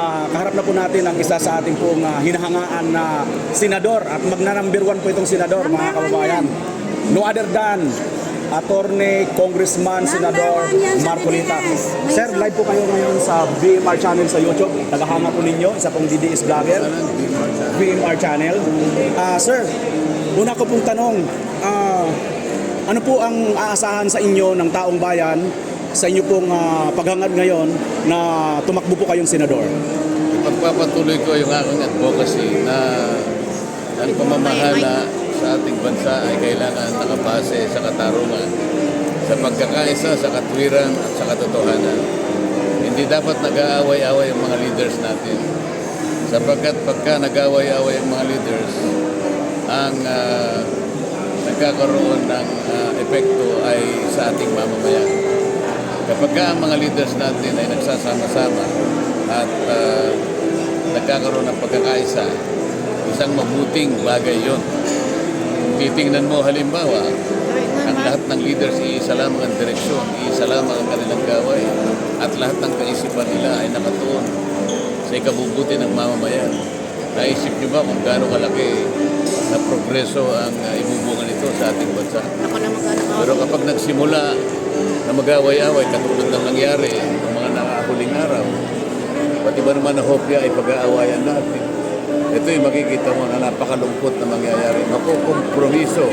ah, kaharap na po natin ang isa sa ating pong ah, hinahangaan na senador at magna number one po itong senador mga kababayan. No other than Attorney Congressman Senador Marcolita. Sir, live po kayo ngayon sa BMR channel sa YouTube. Tagahanga po ninyo, isa pong DDS vlogger. BMR channel. Ah, sir, una ko pong tanong, ah, ano po ang aasahan sa inyo ng taong bayan sa inyo pong ah, paghangad ngayon na tumakbo po kayong senador? Pagpapatuloy ko yung aking advocacy na ang pamamahala sa ating bansa ay kailangan nakabase sa katarungan, sa pagkakaisa, sa katwiran at sa katotohanan. Hindi dapat nag-aaway-away ang mga leaders natin. Sapagkat pagka nag-aaway-away ang mga leaders, ang ah, nagkakaroon ng ah, epekto ay sa ating mamamayan. Kapag ka ang mga leaders natin ay nagsasama-sama at ah, nagkakaroon ng pagkakaisa, isang mabuting bagay yon. Titingnan mo halimbawa, ang lahat ng leaders iisa lamang ang direksyon, iisa lamang ang kanilang gaway, at lahat ng kaisipan nila ay nakatuon sa ikabubuti ng mamamayan. Naisip niyo ba kung gaano kalaki na progreso ang uh, ibubunga nito sa ating bansa? Ako na magkano Pero kapag nagsimula na mag-away-away, katulad ng nangyari ng mga nakahuling araw, pati ba naman na hopya ay pag-aawayan natin. Ito yung makikita mo na napakalungkot na mangyayari. Makukompromiso,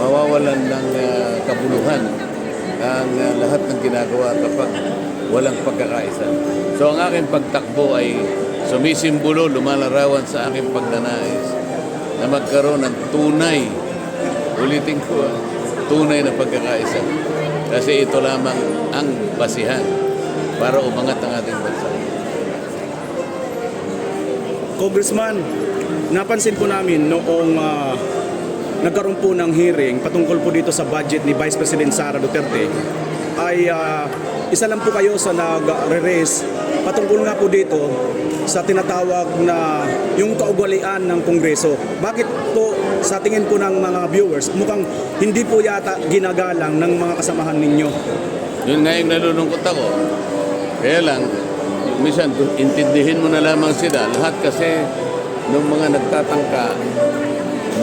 mawawalan ng ah, kabuluhan ang ah, lahat ng ginagawa kapag walang pagkakaisa. So ang aking pagtakbo ay sumisimbolo, lumalarawan sa aking pagnanais na magkaroon ng tunay ulitin ko, ah, tunay na pagkakaisa. Kasi ito lamang ang basihan para umangat ang ating bansa. Congressman, napansin po namin noong ah, nagkaroon po ng hearing patungkol po dito sa budget ni Vice President Sara Duterte ay ah, isa lang po kayo sa nag-raise patungkol nga po dito sa tinatawag na yung kaugalian ng Kongreso. Bakit po sa tingin po ng mga viewers mukhang hindi po yata ginagalang ng mga kasamahan ninyo? Yun nga yung nalulungkot ako. Kaya lang, minsan intindihin mo na lamang sila. Lahat kasi ng mga nagtatangka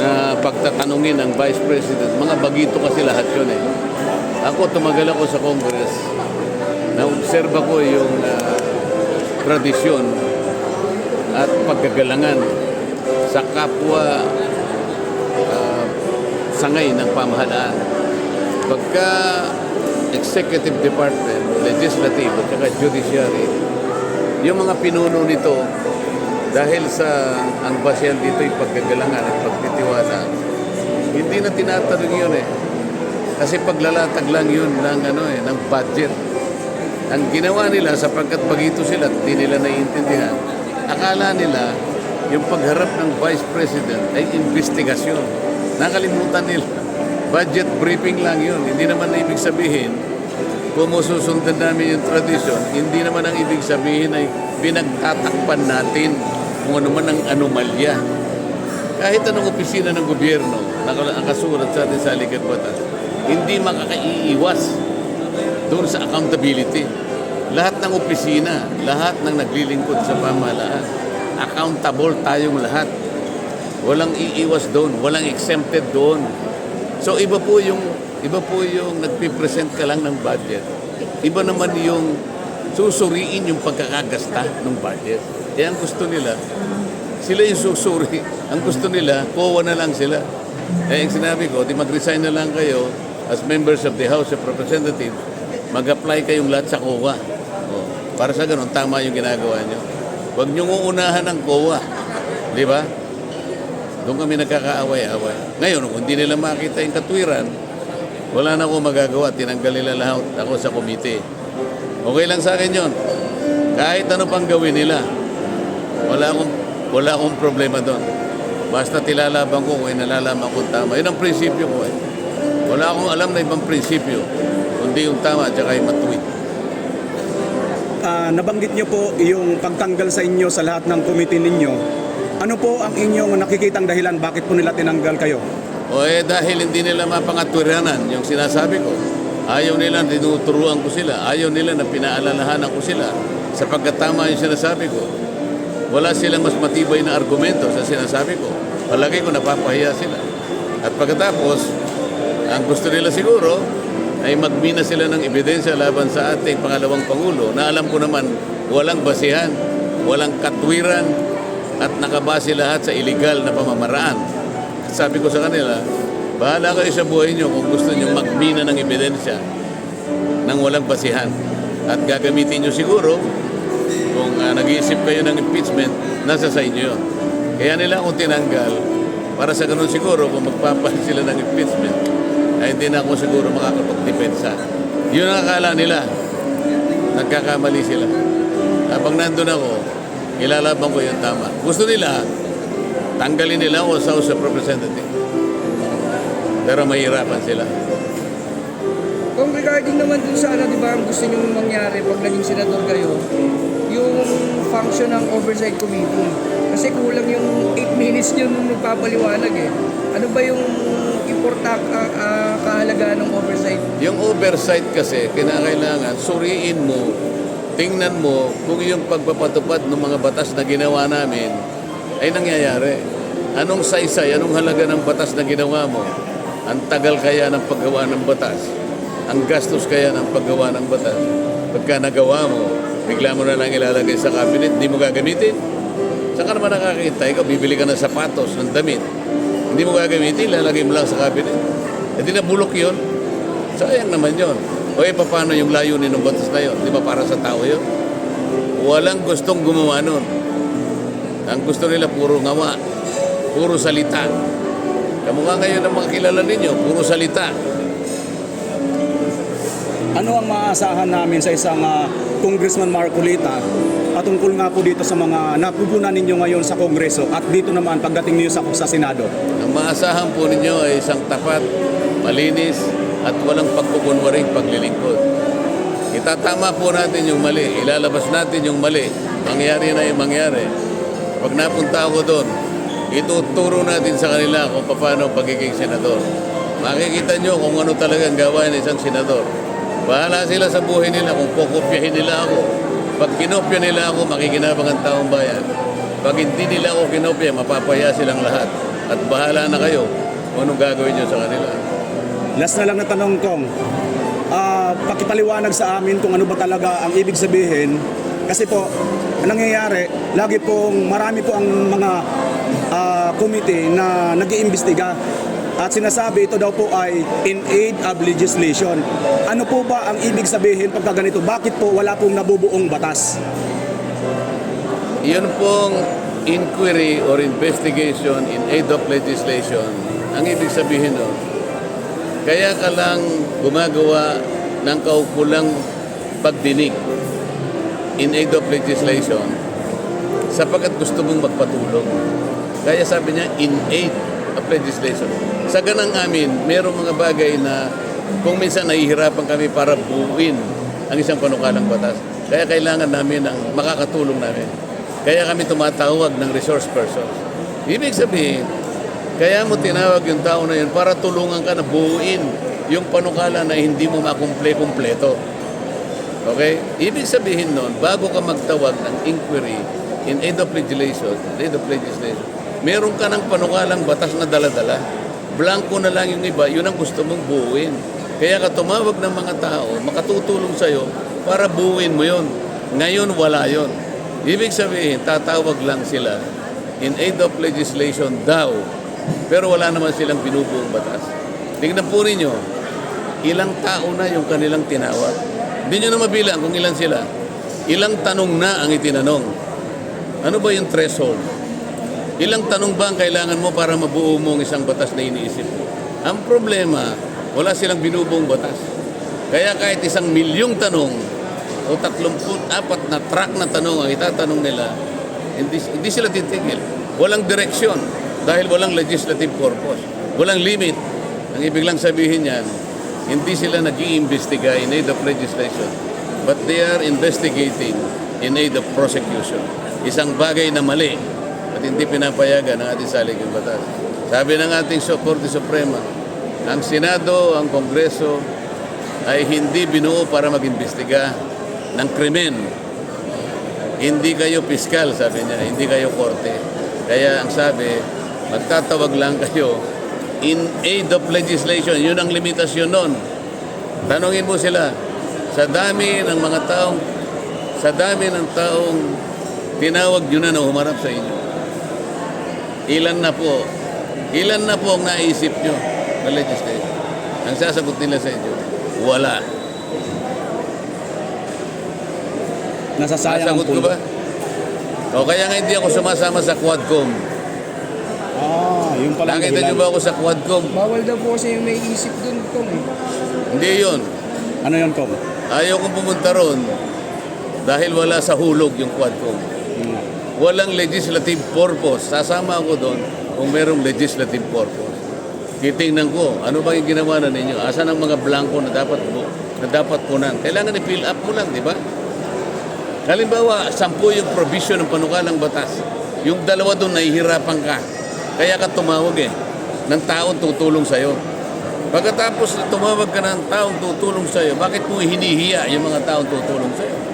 na pagtatanungin ng Vice President, mga bagito kasi lahat yun eh. Ako, tumagal ako sa Congress. Na-observe ko yung ah, tradisyon at pagkagalangan sa kapwa ah, sangay ng pamahalaan. Pagka executive department, legislative at saka judiciary, yung mga pinuno nito, dahil sa ang basyan dito yung pagkagalangan at pagtitiwala, hindi na tinatanong yun eh. Kasi paglalatag lang yun ng, ano eh, ng budget. Ang ginawa nila sapagkat bagito sila at hindi nila naiintindihan, akala nila yung pagharap ng Vice President ay investigasyon. Nakalimutan nila. Budget briefing lang yun. Hindi naman na ibig sabihin, kung susundan namin yung tradisyon, hindi naman ang ibig sabihin ay pinagtatakpan natin kung ano man ang anomalya. Kahit anong opisina ng gobyerno, nakasulat sa atin sa Alikat Batas, hindi makakaiiwas doon sa accountability. Lahat ng opisina, lahat ng naglilingkod sa pamahalaan, accountable tayong lahat. Walang iiwas doon, walang exempted doon. So iba po yung iba po yung nagpi-present ka lang ng budget. Iba naman yung susuriin yung pagkakagasta ng budget. Kaya ang gusto nila, sila yung susuri. Ang gusto nila, kowa na lang sila. Kaya yung sinabi ko, di mag-resign na lang kayo as members of the House of Representatives, mag-apply kayong lahat sa COA. O, para sa ganun, tama yung ginagawa nyo. Huwag nyo uunahan ng COA. Di ba? Doon kami nagkakaaway-away. Ngayon, kung hindi nila makita yung katwiran, wala na akong magagawa. Tinanggal nila lahat ako sa komite. Okay lang sa akin yon. Kahit ano pang gawin nila, wala akong, wala akong problema doon. Basta tilalaban ko kung nalalaman ko tama. Yun ang prinsipyo ko eh. Wala akong alam na ibang prinsipyo, kundi yung tama at saka yung matuwid. Ah, nabanggit niyo po yung pagtanggal sa inyo sa lahat ng committee ninyo. Ano po ang inyong nakikitang dahilan bakit po nila tinanggal kayo? O eh dahil hindi nila mapangatwiranan yung sinasabi ko. Ayaw nila tinuturuan ko sila. Ayaw nila na pinaalalahanan ko sila Sapagkat tama yung sinasabi ko, wala silang mas matibay na argumento sa sinasabi ko. Palagi ko napapahiya sila. At pagkatapos, ang gusto nila siguro ay magmina sila ng ebidensya laban sa ating pangalawang Pangulo na alam ko naman walang basihan, walang katwiran at nakabase lahat sa illegal na pamamaraan. At sabi ko sa kanila, bahala kayo sa buhay nyo kung gusto nyo magmina ng ebidensya ng walang basihan. At gagamitin nyo siguro kung ah, nag-iisip kayo ng impeachment, nasa sa inyo yun. Kaya nila akong tinanggal para sa ganun siguro kung magpapalit sila ng impeachment, ay hindi na ako siguro makakapagdepensa. Yun ang akala nila. Nagkakamali sila. Habang nandun ako, ilalaban ko yung tama. Gusto nila, tanggalin nila ako sa House of Representative. Pero mahirapan sila. Kung regarding naman dun sa ano, di ba, ang gusto nyo mangyari pag naging senador kayo, yung function ng oversight committee. Kasi kulang yung 8 minutes nyo nung nagpapaliwanag eh. Ano ba yung importa uh, uh, kahalagaan ng oversight? Yung oversight kasi, kinakailangan, suriin mo, tingnan mo kung yung pagpapatupad ng mga batas na ginawa namin ay nangyayari. Anong saysay, anong halaga ng batas na ginawa mo? Ang tagal kaya ng paggawa ng batas? Ang gastos kaya ng paggawa ng batas? Pagka nagawa mo, bigla mo na lang ilalagay sa cabinet, hindi mo gagamitin. Saan ka naman nakakita? Ikaw, bibili ka ng sapatos, ng damit. Hindi mo gagamitin, ilalagay mo lang sa cabinet. E di na bulok yun. Sayang naman yun. O eh, paano yung layunin ng batas na yun? Di ba para sa tao yun? Walang gustong gumawa nun. Ang gusto nila puro ngawa, puro salita. Kamukha ngayon ng mga kilala ninyo, puro salita. Ano ang maaasahan namin sa isang ah, Congressman Marcolita patungkol nga po dito sa mga napupunan ninyo ngayon sa Kongreso at dito naman pagdating niyo sa, sa Senado? Ang maasahan po ninyo ay isang tapat, malinis, at walang pagkukunwaring paglilingkod. Itatama po natin yung mali, ilalabas natin yung mali. Mangyari na yung mangyari. Pag napunta ako doon, ituturo natin sa kanila kung paano pagiging senador. Makikita nyo kung ano talaga ang gawain ng isang senador. Bahala sila sa buhay nila kung pukopyahin nila ako. Pag kinopya nila ako, makikinabang ang taong bayan. Pag hindi nila ako kinopya, mapapaya silang lahat. At bahala na kayo kung anong gagawin nyo sa kanila. Last na lang na tanong kong, ah, pakipaliwanag sa amin kung ano ba talaga ang ibig sabihin. Kasi po, ang nangyayari, lagi pong marami po ang mga ah, committee na nag-iimbestiga. At sinasabi ito daw po ay in aid of legislation. Ano po ba ang ibig sabihin pagka ganito? Bakit po wala pong nabubuong batas? Yun pong inquiry or investigation in aid of legislation, ang ibig sabihin nun, kaya ka lang gumagawa ng kaukulang pagdinig in aid of legislation sapagkat gusto mong magpatulong. Kaya sabi niya, in aid of legislation. Sa ganang amin, merong mga bagay na kung minsan nahihirapan kami para buuin ang isang panukalang batas. Kaya kailangan namin ng makakatulong namin. Kaya kami tumatawag ng resource persons. Ibig sabihin, kaya mo tinawag yung tao na yun para tulungan ka na buuin yung panukala na hindi mo makumple-kumpleto. Okay? Ibig sabihin nun, bago ka magtawag ng inquiry in aid of legislation, in aid of legislation, meron ka ng panukalang batas na daladala. Blanco na lang yung iba, yun ang gusto mong buuin. Kaya ka tumawag ng mga tao, makatutulong sa'yo para buuin mo yun. Ngayon, wala yun. Ibig sabihin, tatawag lang sila in aid of legislation daw. Pero wala naman silang binubuong batas. Tingnan po ninyo, ilang tao na yung kanilang tinawag. Hindi nyo na mabilang kung ilan sila. Ilang tanong na ang itinanong. Ano ba yung threshold? Ilang tanong ba ang kailangan mo para mabuo mo ang isang batas na iniisip mo? Ang problema, wala silang binubuong batas. Kaya kahit isang milyong tanong o 34 na track na tanong ang itatanong nila, hindi, hindi sila titigil. Walang direksyon dahil walang legislative purpose. Walang limit. Ang ibig lang sabihin yan, hindi sila nag iimbestiga in aid of legislation, but they are investigating in aid of prosecution. Isang bagay na mali at hindi pinapayagan ng ating saligang batas. Sabi ng ating Korte Suprema, ang Senado, ang Kongreso ay hindi binuo para mag-imbestiga ng krimen. hindi kayo piskal, sabi niya, hindi kayo korte. Kaya ang sabi, magtatawag lang kayo in aid of legislation. Yun ang limitasyon nun. Tanungin mo sila, sa dami ng mga taong, sa dami ng taong tinawag nyo na humarap sa inyo, ilan na po, ilan na po ang naisip nyo na legislation? Ang sasagot nila sa inyo, wala. Nasasayang ang Nasagot ko pondo. ba? O kaya nga hindi ako sumasama sa Quadcom. Ah, yung pala ang Nakita dahilan. niyo ba ako sa Quadcom? Bawal daw po kasi yung may isip dun, Kong eh. Hindi yun. Ano yun, Kong? Ayaw kong pumunta ron dahil wala sa hulog yung Quadcom. Hmm. Walang legislative purpose. Sasama ako doon kung merong legislative purpose. Titingnan ko, ano ba yung ginawa na ninyo? Asan ang mga blanco na dapat bu- na dapat punan? Kailangan i-fill up mo lang, di ba? Halimbawa, sampu yung provision ng panukalang batas. Yung dalawa doon, nahihirapan ka. Kaya ka tumawag eh, ng taong tutulong sa'yo. Pagkatapos tumawag ka ng taong tutulong sa'yo, bakit mo hinihiya yung mga taong tutulong sa'yo?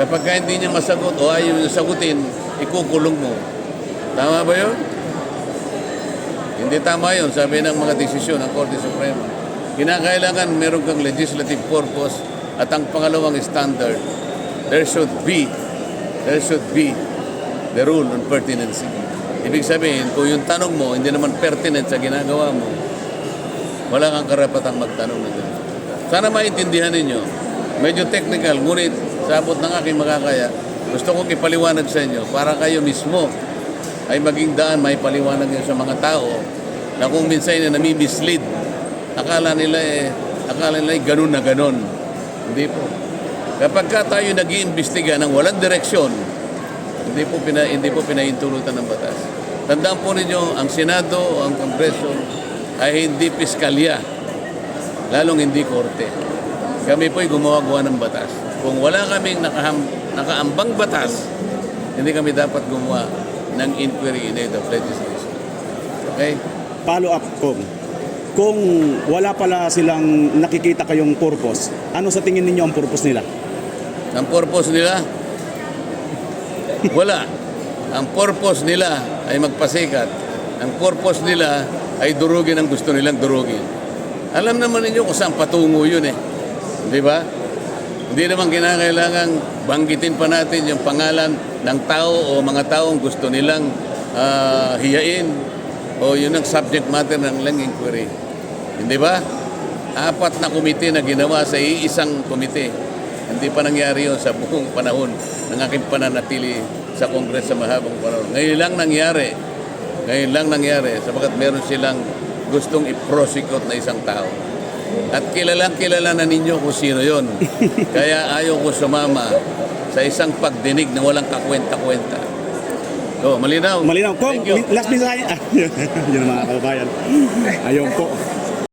Kapag ka hindi niya masagot o ayaw niya sagutin, ikukulong mo. Tama ba yun? Hindi tama yun, sabi ng mga desisyon ng Korte Suprema. Kinakailangan meron kang legislative purpose at ang pangalawang standard, there should be, there should be the rule on pertinency. Ibig sabihin, kung yung tanong mo hindi naman pertinent sa ginagawa mo, wala kang karapatang magtanong ganun. Sana maintindihan ninyo. Medyo technical, ngunit sa abot ng aking makakaya, gusto kong ipaliwanag sa inyo para kayo mismo ay maging daan may paliwanag nyo sa mga tao na kung minsan na nami-mislead, akala nila eh, akala nila eh, ganun na ganun. Hindi po. Kapag ka tayo nag iimbestiga ng walang direksyon, hindi po, pina, hindi po pinahintulutan ng batas. Tandaan po ninyo, ang Senado o ang Kongreso ay hindi piskalya, lalong hindi korte. Kami po'y gumawa-gawa ng batas. Kung wala kaming nakaham, nakaambang batas, hindi kami dapat gumawa ng inquiry in aid of legislation. Okay? Follow up, Kong. Kung wala pala silang nakikita kayong purpose, ano sa tingin ninyo ang purpose nila? Ang purpose nila, wala. Ang purpose nila ay magpasikat. Ang purpose nila ay durugin ang gusto nilang durugin. Alam naman ninyo kung saan patungo yun eh. Di ba? Hindi naman kinakailangan banggitin pa natin yung pangalan ng tao o mga taong gusto nilang ah, hiyain o yun ang subject matter ng lang inquiry. Hindi ba? Apat na komite na ginawa sa iisang komite. Hindi pa nangyari yun sa buong panahon ng aking pananatili sa Kongres sa mahabang panahon. Ngayon lang nangyari. Ngayon lang nangyari sapagkat meron silang gustong i-prosecute na isang tao. At kilalang kilala na ninyo kung sino yon. Kaya ayaw ko sumama sa isang pagdinig na walang kakwenta-kwenta. So, malinaw. Malinaw, you. last mensahe. Ah, yun ang mga kababayan. Ayun po.